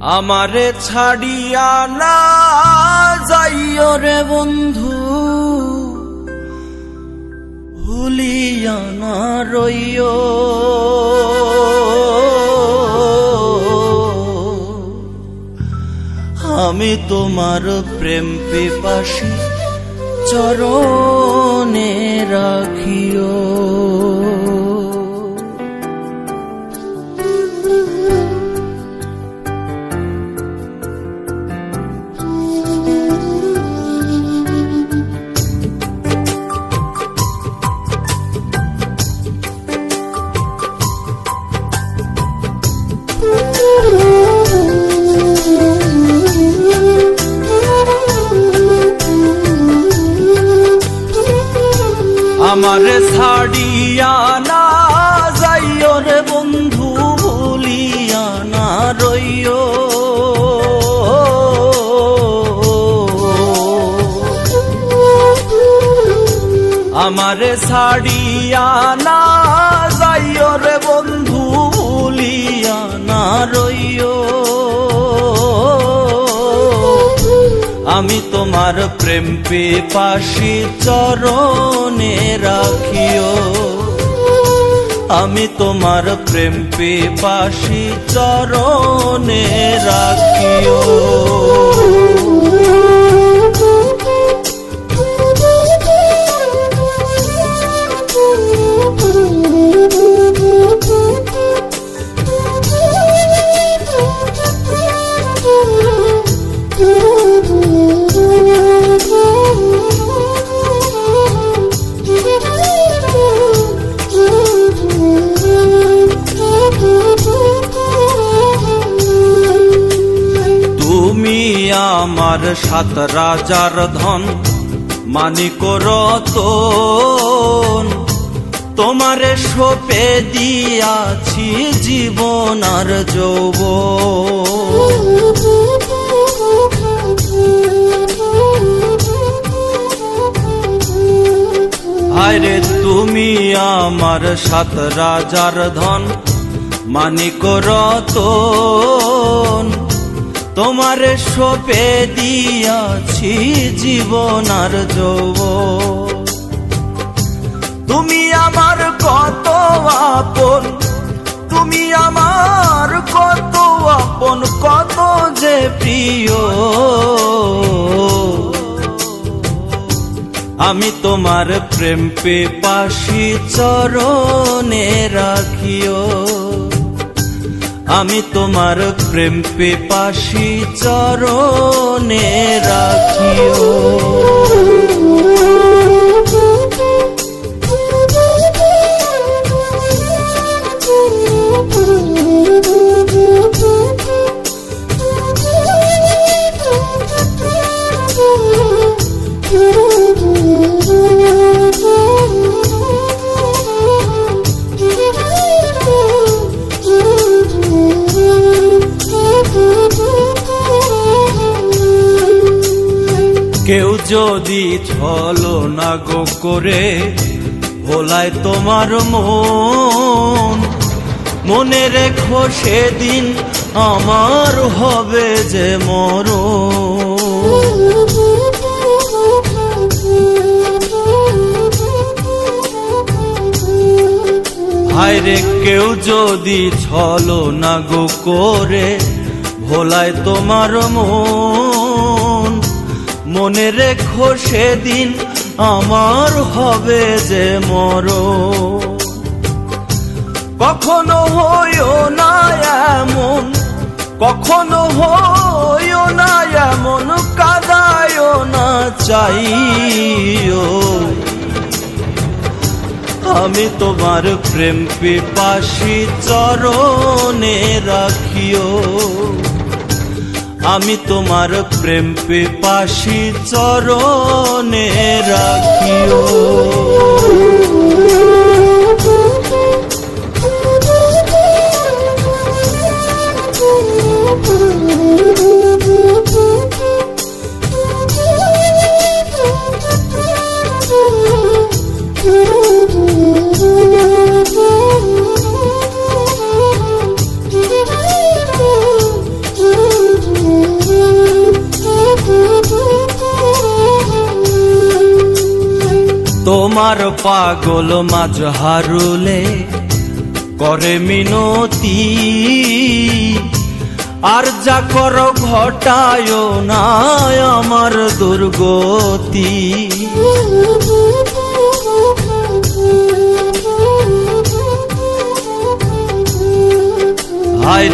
আমারে ছাড়িয়া না যাইও রে বন্ধু। ভুলিয়া না রইও। আমি তোমার প্রেম পিপাসী চরণে রাখিও। আমারে ছাড়িয়া না যাইও রে বন্ধু, ভুলিয়া না রইও। আমারে ছাড়িয়া না যাইও রে বন্ধু, ভুলিয়া না রইও। আমি তোমার প্রেম পেপাসি চরণে রাখিও। আমি তোমার প্রেম পেপাসি চরণে রাখিও। আমার সাত রাজার ধন। মানিক রতন তোমারে সোপে দিয়াছি জীবন আর যৌব আরে তুমি আমার সাত রাজার ধন মানিক রতন তোমারে সোপে দিয়াছি জীবন আর যৌব তুমি আমার কত আপন, তুমি আমার কত আপন, কত যে প্রিয়। আমি তোমার প্রেম পেপাসি চরণে রাখিও। আমি তোমার প্রেম পেপাশি চরণে রাখিও। কেউ যদি ছলো না গো করে, ভোলায় তোমার মন। মনে রেখো সেদিন আমার হবে যে মর হায়রে কেউ যদি ছলো না গো করে, ভোলায় তোমার মন। মনে রেখো সেদিন আমার হবে যে মর। কখনো হইও না এমন, কখনো হইও না এমন, কাদায়ও না চাইও। আমি তোমার প্রেম পিপাসি চরণে রাখিও। আমি তোমার প্রেম পেপাশি চরণে রাখিও। তোমার পাগল মাঝ হারুলে করে মিনতি। আর যা কর ঘটায় না আমার দুর্গতি।